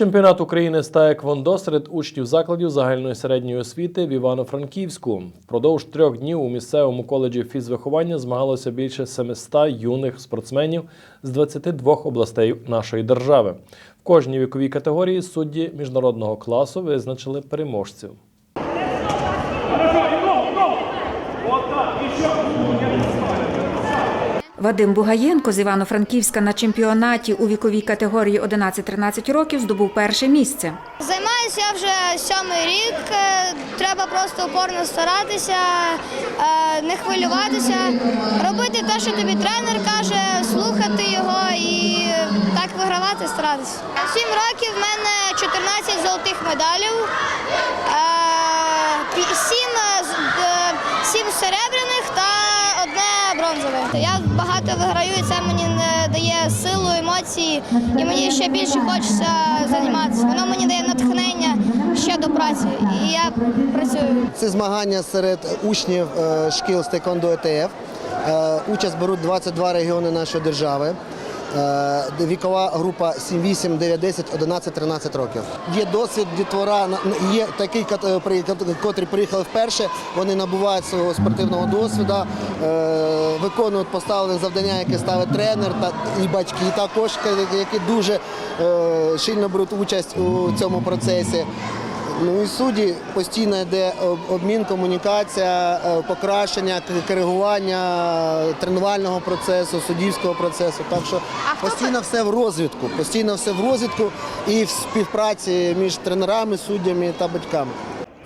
Чемпіонат України з таеквондо серед учнів закладів загальної середньої освіти в Івано-Франківську. Впродовж трьох днів у місцевому коледжі фізвиховання змагалося більше 700 юних спортсменів з 22 областей нашої держави. В кожній віковій категорії судді міжнародного класу визначили переможців. Вадим Бугаєнко з Івано-Франківська на чемпіонаті у віковій категорії 11-13 років здобув перше місце. Займаюся я вже сьомий рік. Е, Треба просто упорно старатися, е, не хвилюватися, робити те, що тобі тренер каже, слухати його і так вигравати, старатися. Сім років в мене 14 золотих медалів, е, сім серебряних одне. Я багато виграю, і це мені не дає силу, емоції, і мені ще більше хочеться займатися. Воно мені дає натхнення ще до праці, і я працюю. Це змагання серед учнів е, шкіл з Текондо. Е, Участь беруть 22 регіони нашої держави. Е, Вікова група 7, 8, 9, 10, 11, 13 років. Є досвід дітвора, є кот- е, котрі приїхали вперше. Вони набувають свого спортивного досвіду, е, виконують поставлені завдання, які ставить тренер і батьки, також які дуже сильно беруть участь у цьому процесі. Ну і судді постійно йде обмін, комунікація, е, покращення, коригування тренувального процесу, суддівського процесу. Так що постійно все в розвідку, постійно все в розвідку і в співпраці між тренерами, суддями та батьками.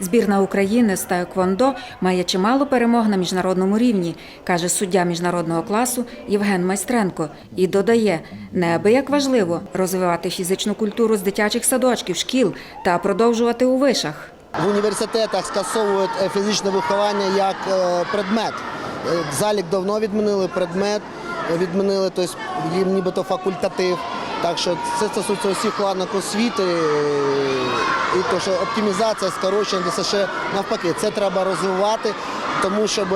Збірна України з таеквондо має чимало перемог на міжнародному рівні, каже суддя міжнародного класу Євген Майстренко. І додає, неабияк важливо розвивати фізичну культуру з дитячих садочків, шкіл та продовжувати у вишах. В університетах скасовують е, фізичне виховання як е, предмет. Е, Залік давно відмінили предмет, відмінили, тобто їм нібито факультатив. Так що це стосується усіх ланок освіти. І то, що оптимізація, скорочення ДСШ навпаки, це треба розвивати, тому що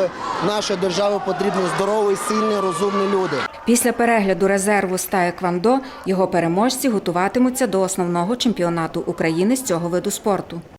нашій державі потрібні здорові, сильні, розумні люди. Після перегляду резерву стає Квандо його переможці готуватимуться до основного чемпіонату України з цього виду спорту.